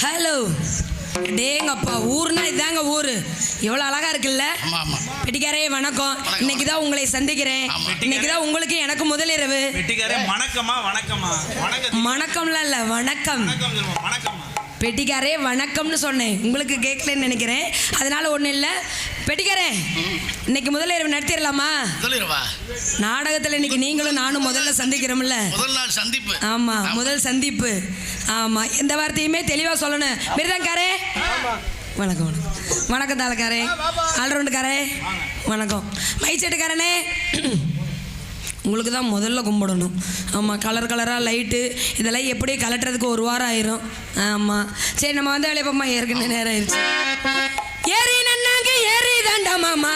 Hello டேங்கப்பா ஊர்னா இதாங்க ஊரு. எவ்வளோ அழகா இருக்குல்ல? பெட்டிக்காரே வணக்கம். இன்னைக்கு தான் உங்களை சந்திக்கிறேன். இன்னைக்கு தான் உங்களுக்கு எனக்கு வணக்கமா வணக்கமா வணக்கம் வணக்கம்லாம் இல்லை வணக்கம். வணக்கம் சொல்லுவோம் வணக்கம்மா. பெட்டிக்காரே வணக்கம்னு சொன்னேன். உங்களுக்கு கேட்கலன்னு நினைக்கிறேன். அதனால ஒன்றும் இல்லை. பெட்டிக்காரே இன்னைக்கு முதலிரவு நடத்திடலாமா நாடகத்தில் இன்னைக்கு நீங்களும் நானும் முதல்ல சந்திக்கிறோம்ல. முதல் நாள் சந்திப்பு. ஆமா முதல் சந்திப்பு. ஆமா எந்த வார்த்தையுமே தெளிவா சொல்லணும். மிருதங்காரே வணக்கம் வணக்கம். வணக்கம் தாளக்காரே. ஆல்ரவுண்டுக்காரே வணக்கம். மைச்செட்டுக்காரனே. உங்களுக்கு தான் முதல்ல கும்பிடணும். ஆமாம் கலர் கலராக லைட்டு இதெல்லாம் எப்படி கலட்டுறதுக்கு ஒரு வாரம் ஆயிரும். ஆமாம் சரி நம்ம வந்து வேலையப்பம்மா ஏற்கனவே நேரம் ஆயிடுச்சு. ஏறி நன்னாங்க ஏறி தாண்டா மாமா.